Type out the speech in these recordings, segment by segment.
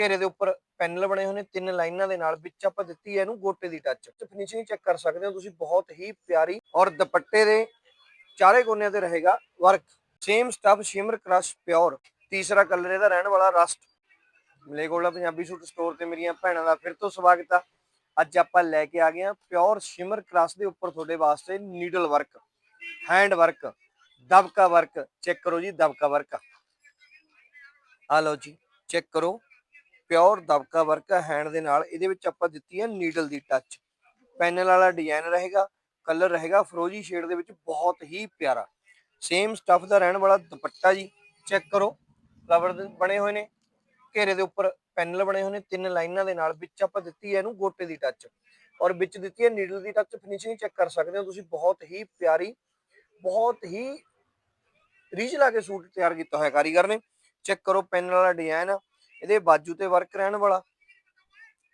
ਘੇਰੇ ਦੇ ਉੱਪਰ ਪੈਨਲ ਬਣੇ ਹੋਏ ਨੇ, ਤਿੰਨ ਲਾਈਨਾਂ ਦੇ ਨਾਲ ਵਿੱਚ ਆਪਾਂ ਦਿੱਤੀ ਹੈ ਇਹਨੂੰ ਗੋਟੇ ਦੀ ਟੱਚ ਤੇ ਫਿਨਿਸ਼ਿੰਗ ਚੈੱਕ ਕਰ ਸਕਦੇ ਹੋ ਤੁਸੀਂ, ਬਹੁਤ ਹੀ ਪਿਆਰੀ ਔਰ ਦੁਪੱਟੇ ਦੇ ਚਾਰੇ ਕੋਨਿਆਂ ਤੇ ਰਹੇਗਾ work same stuff shimmer crush pure ਤੀਸਰਾ ਕਲਰ ਇਹਦਾ ਰਹਿਣ ਵਾਲਾ ਰਸਟ ਮਲੇਕੋਲਾ ਪੰਜਾਬੀ ਸੂਟ ਸਟੋਰ ਤੇ ਮੇਰੀਆਂ ਭੈਣਾਂ ਦਾ ਫਿਰ ਤੋਂ ਸਵਾਗਤ ਆ। ਅੱਜ ਆਪਾਂ ਲੈ ਕੇ ਆ ਗਏ ਆ ਪਿਓਰ ਸ਼ਿਮਰ ਕ੍ਰਸ਼ ਦੇ ਉੱਪਰ ਤੁਹਾਡੇ ਵਾਸਤੇ ਨੀਡਲ ਵਰਕ ਹੈਂਡ ਵਰਕ ਦਬਕਾ ਵਰਕ ਚੈੱਕ ਕਰੋ ਜੀ, ਦਬਕਾ ਵਰਕ ਆ। ਲਓ ਜੀ ਚੈੱਕ ਕਰੋ। ਪਿਓਰ ਦਬਕਾ ਵਰਕ ਹੈਂਡ ਦੇ ਨਾਲ ਇਹਦੇ ਵਿੱਚ ਆਪਾਂ ਦਿੱਤੀ ਹੈ ਨੀਡਲ ਦੀ ਟੱਚ ਪੈਨਲ ਵਾਲਾ ਡਿਜ਼ਾਈਨ ਰਹੇਗਾ ਕਲਰ ਰਹੇਗਾ, ਫਰੋਜੀ ਸ਼ੇਡ ਦੇ ਵਿੱਚ ਬਹੁਤ ਹੀ ਪਿਆਰਾ। ਸੇਮ ਸਟਫ ਦਾ ਰਹਿਣ ਵਾਲਾ ਦੁਪੱਟਾ ਜੀ ਚੈੱਕ ਕਰੋ। ਰਬੜ ਬਣੇ ਹੋਏ ਨੇ, ਘੇਰੇ ਦੇ ਉੱਪਰ ਪੈਨਲ ਬਣੇ ਹੋਏ ਨੇ, ਤਿੰਨ ਲਾਈਨਾਂ ਦੇ ਨਾਲ ਵਿੱਚ ਆਪਾਂ ਦਿੱਤੀ ਹੈ ਇਹਨੂੰ ਗੋਟੇ ਦੀ ਟੱਚ ਔਰ ਵਿੱਚ ਦਿੱਤੀ ਹੈ ਨੀਡਲ ਦੀ ਟੱਚ ਫਿਨਿਸ਼ਿੰਗ ਚੈੱਕ ਕਰ ਸਕਦੇ ਹੋ ਤੁਸੀਂ, ਬਹੁਤ ਹੀ ਪਿਆਰੀ, ਬਹੁਤ ਹੀ ਰੀਝ ਲਾ ਕੇ ਸੂਟ ਤਿਆਰ ਕੀਤਾ ਹੋਇਆ ਕਾਰੀਗਰ ਨੇ। ਚੈੱਕ ਕਰੋ ਪੈਨਲ ਵਾਲਾ ਡਿਜ਼ਾਈਨ ਇਹਦੇ ਬਾਜੂ ਤੇ ਵਰਕ ਰਹਿਣ ਵਾਲਾ।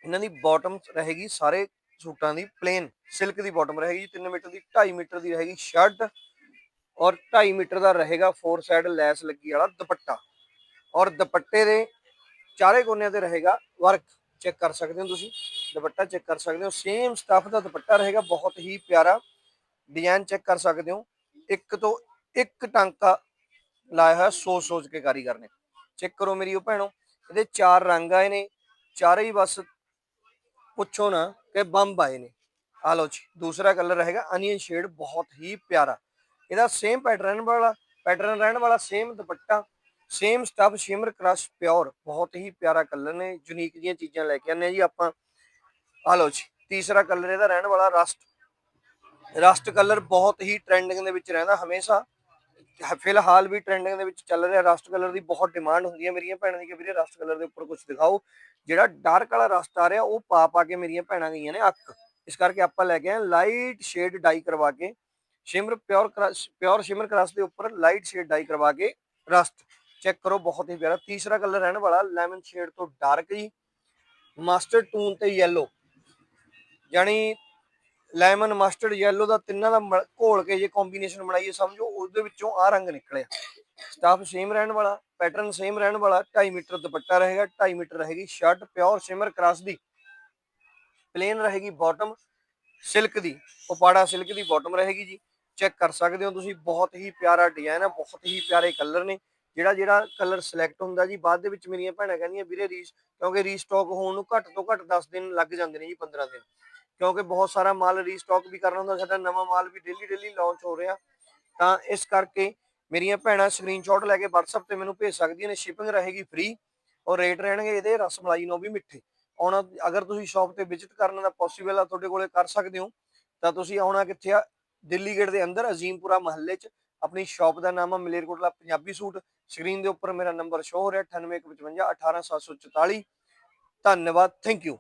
ਇਹਨਾਂ ਦੀ ਬਾਟਮ ਰਹੇਗੀ ਸਾਰੇ ਸੂਟਾਂ ਦੀ ਪਲੇਨ ਸਿਲਕ ਦੀ ਬਾਟਮ ਰਹੇਗੀ 3 ਮੀਟਰ ਦੀ 2.5 ਮੀਟਰ ਦੀ ਰਹੇਗੀ ਸ਼ਰਟ ਔਰ 2.5 ਮੀਟਰ ਦਾ ਰਹੇਗਾ ਫੋਰ ਸਾਈਡ ਲੈਸ ਲੱਗੀ ਵਾਲਾ ਦੁਪੱਟਾ। ਔਰ ਦੁਪੱਟੇ ਦੇ ਚਾਰੇ ਕੋਨਿਆਂ ਤੇ ਰਹੇਗਾ ਵਰਕ ਚੈੱਕ ਕਰ ਸਕਦੇ ਹੋ ਤੁਸੀਂ। ਦੁਪੱਟਾ ਚੈੱਕ ਕਰ ਸਕਦੇ ਹੋ। ਸੇਮ ਸਟਫ ਦਾ ਦੁਪੱਟਾ ਰਹੇਗਾ, ਬਹੁਤ ਹੀ ਪਿਆਰਾ। ਡਿਜ਼ਾਈਨ ਚੈੱਕ ਕਰ ਸਕਦੇ ਹੋ। ਇੱਕ ਤੋਂ ਇੱਕ ਟਾਂਕਾ ਲਾਇਆ ਹੋਇਆ ਸੋਚ ਸੋਚ ਕੇ ਕਾਰੀਗਰ ਨੇ। ਚੈੱਕ ਕਰੋ ਮੇਰੀ ਉਹ ਭੈਣੋ। ਇਹਦੇ ਚਾਰ ਰੰਗ ਆਏ ਨੇ, ਚਾਰੇ ਹੀ ਬਸ ਪੁੱਛੋ ਨਾ ਕਿ ਬੰਬ ਆਏ ਨੇ। ਆ ਲਓ ਜੀ, ਦੂਸਰਾ ਕਲਰ ਹੈਗਾ ਅਨੀਅਨ ਸ਼ੇਡ ਬਹੁਤ ਹੀ ਪਿਆਰਾ। ਇਹਦਾ ਸੇਮ ਪੈਟਰਨ ਵਾਲਾ ਪੈਟਰਨ ਰਹਿਣ ਵਾਲਾ same dupatta same stuff shimmer crush pure ਬਹੁਤ ਹੀ ਪਿਆਰਾ ਕਲਰ ਨੇ ਯੂਨੀਕ ਜੀਆਂ ਚੀਜ਼ਾਂ ਲੈ ਕੇ ਆਨੇ ਜੀ ਆਪਾਂ। ਆ ਲਓ ਜੀ, ਤੀਸਰਾ ਕਲਰ ਇਹਦਾ ਰਹਿਣ ਵਾਲਾ ਰਸਟ ਰਸਟ ਕਲਰ ਬਹੁਤ ਹੀ ਟ੍ਰੈਂਡਿੰਗ ਦੇ ਵਿੱਚ ਰਹਿੰਦਾ ਹਮੇਸ਼ਾ। ਫਿਲਹਾਲ ਵੀ ਟ੍ਰੈਂਡਿੰਗ ਦੇ ਵਿੱਚ ਚੱਲ ਰਿਹਾ ਰਸਟ ਕਲਰ ਦੀ ਬਹੁਤ ਡਿਮਾਂਡ ਹੁੰਦੀ ਹੈ ਮੇਰੀਆਂ ਭੈਣਾਂ ਦੀ ਕਿ ਵੀਰੇ ਰਸਟ ਕਲਰ ਦੇ ਉੱਪਰ ਕੁਝ ਦਿਖਾਓ। ਜਿਹੜਾ ਡਾਰਕ ਵਾਲਾ ਰਸਟ ਆ ਰਿਹਾ, ਉਹ ਪਾ ਪਾ ਕੇ ਮੇਰੀਆਂ ਭੈਣਾਂ ਗਈਆਂ ਨੇ ਅੱਕ। ਇਸ ਕਰਕੇ ਆਪਾਂ ਲੈ ਕੇ ਆਏ ਲਾਈਟ ਸ਼ੇਡ ਡਾਈ ਕਰਵਾ ਕੇ shimmer pure pure shimmer crush ਦੇ ਉੱਪਰ ਲਾਈਟ ਸ਼ੇਡ ਡਾਈ ਕਰਵਾ ਕੇ ਰਸਟ ਚੈੱਕ ਕਰੋ, ਬਹੁਤ ਹੀ ਪਿਆਰਾ। ਤੀਸਰਾ ਕਲਰ ਰਹਿਣ ਵਾਲਾ ਲੈਮਨ ਸ਼ੇਡ ਤੋਂ ਡਾਰਕ ਜੀ। ਮਾਸਟਰ ਟੂਨ ਤੇ ਯੈਲੋ ਯਾਨੀ ਲੈਮਨ ਮਸਟਰਡ ਯੈਲੋ ਦਾ ਤਿੰਨਾਂ ਦਾ ਘੋਲ ਕੇ ਜੇ ਕੰਬੀਨੇਸ਼ਨ ਬਣਾਈਏ, ਸਮਝੋ, ਉਹਦੇ ਵਿੱਚੋਂ ਆ ਰੰਗ ਨਿਕਲਿਆ। ਸਟਾਫ ਸੇਮ ਰਹਿਣ ਵਾਲਾ ਪੈਟਰਨ ਸੇਮ ਰਹਿਣ ਵਾਲਾ 2.5 ਮੀਟਰ ਦੁਪੱਟਾ ਰਹੇਗਾ 2.5 ਮੀਟਰ ਰਹੇਗੀ ਸ਼ਰਟ ਪਿਓਰ ਸ਼ਿਮਰ ਕ੍ਰਾਸ ਦੀ। ਪਲੇਨ ਰਹੇਗੀ ਬਾਟਮ ਸਿਲਕ ਦੀ, ਉਪਾੜਾ ਸਿਲਕ ਦੀ ਬਾਟਮ ਰਹੇਗੀ ਜੀ। ਚੈੱਕ ਕਰ ਸਕਦੇ ਹੋ ਤੁਸੀਂ, ਬਹੁਤ ਹੀ ਪਿਆਰਾ ਡਿਜ਼ਾਈਨ ਹੈ ਬਹੁਤ ਹੀ ਪਿਆਰੇ ਕਲਰ ਨੇ। ਜਿਹੜਾ ਜਿਹੜਾ ਕਲਰ ਸਿਲੈਕਟ ਹੁੰਦਾ ਜੀ, ਬਾਅਦ ਦੇ ਵਿੱਚ ਮੇਰੀਆਂ ਭੈਣਾਂ ਕਹਿੰਦੀਆਂ, ਵੀਰੇ ਰੀਸ, ਕਿਉਂਕਿ ਰੀਸਟਾਕ ਹੋਣ ਨੂੰ ਘੱਟ ਤੋਂ ਘੱਟ 10 ਦਿਨ ਲੱਗ ਜਾਂਦੇ ਨੇ ਜੀ 15 ਦਿਨ। ਕਿਉਂਕਿ ਬਹੁਤ ਸਾਰਾ ਮਾਲ ਰੀਸਟਾਕ ਵੀ ਕਰਨਾ ਹੁੰਦਾ, ਸਾਡਾ ਨਵਾਂ ਮਾਲ ਵੀ ਡੇਲੀ ਡੇਲੀ ਲਾਂਚ ਹੋ ਰਿਹਾ। ਤਾਂ ਇਸ ਕਰਕੇ ਮੇਰੀਆਂ ਭੈਣਾਂ ਸਕਰੀਨਸ਼ਾਟ ਲੈ ਕੇ WhatsApp ਤੇ ਮੈਨੂੰ ਭੇਜ ਸਕਦੀਆਂ ਨੇ ਸ਼ਿਪਿੰਗ ਰਹੇਗੀ ਫ੍ਰੀ ਔਰ ਰੇਟ ਰਹਿਣਗੇ ਇਹਦੇ ਰਸਮਲਾਈ ਨੂੰ ਵੀ ਮਿੱਠੇ। ਆਉਣਾ ਅਗਰ ਤੁਸੀਂ ਸ਼ਾਪ ਤੇ ਵਿਜ਼ਿਟ ਕਰਨ ਦਾ ਪੋਸੀਬਲ ਆ, ਤੁਹਾਡੇ ਕੋਲੇ ਕਰ ਸਕਦੇ ਹੋ। ਤਾਂ ਤੁਸੀਂ ਆਉਣਾ ਕਿੱਥੇ ਆ? ਦਿੱਲੀ ਗੇਟ ਦੇ ਅੰਦਰ, ਅਜ਼ੀਮਪੁਰਾ ਮਹੱਲੇ 'ਚ। ਆਪਣੀ ਸ਼ਾਪ ਦਾ ਨਾਮ ਆ ਮਲੇਰਕੋਟਲਾ, ਪੰਜਾਬੀ ਸੂਟ। ਸਕਰੀਨ ਦੇ ਉੱਪਰ ਮੇਰਾ ਨੰਬਰ ਸ਼ੋ ਹੋ ਰਿਹਾ 9855 18744 ਧੰਨਵਾਦ ਥੈਂਕ ਯੂ